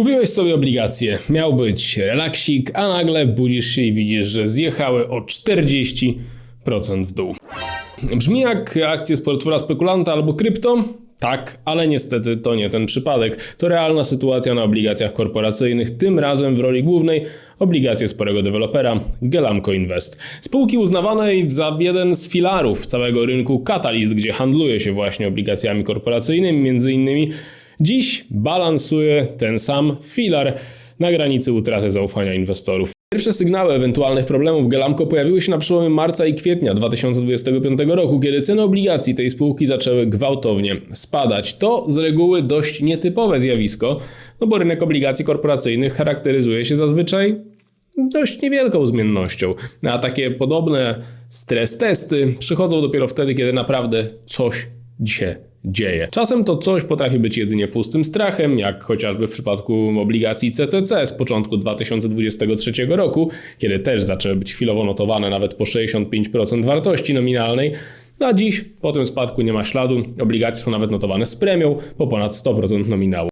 Kupiłeś sobie obligacje, miał być relaksik, a nagle budzisz się i widzisz, że zjechały o 40% w dół. Brzmi jak akcje z portfela spekulanta albo krypto? Tak, ale niestety to nie ten przypadek. To realna sytuacja na obligacjach korporacyjnych, tym razem w roli głównej obligacje sporego dewelopera Gelamco Invest. Spółki uznawanej za jeden z filarów całego rynku Catalyst, gdzie handluje się właśnie obligacjami korporacyjnymi, między innymi dziś balansuje ten sam filar na granicy utraty zaufania inwestorów. Pierwsze sygnały ewentualnych problemów Gelamco pojawiły się na przełomie marca i kwietnia 2025 roku, kiedy ceny obligacji tej spółki zaczęły gwałtownie spadać. To z reguły dość nietypowe zjawisko, no bo rynek obligacji korporacyjnych charakteryzuje się zazwyczaj dość niewielką zmiennością. A takie podobne stres testy przychodzą dopiero wtedy, kiedy naprawdę coś się dzieje. Czasem to coś potrafi być jedynie pustym strachem, jak chociażby w przypadku obligacji CCC z początku 2023 roku, kiedy też zaczęły być chwilowo notowane nawet po 65% wartości nominalnej. No a dziś po tym spadku nie ma śladu, obligacje są nawet notowane z premią po ponad 100% nominału.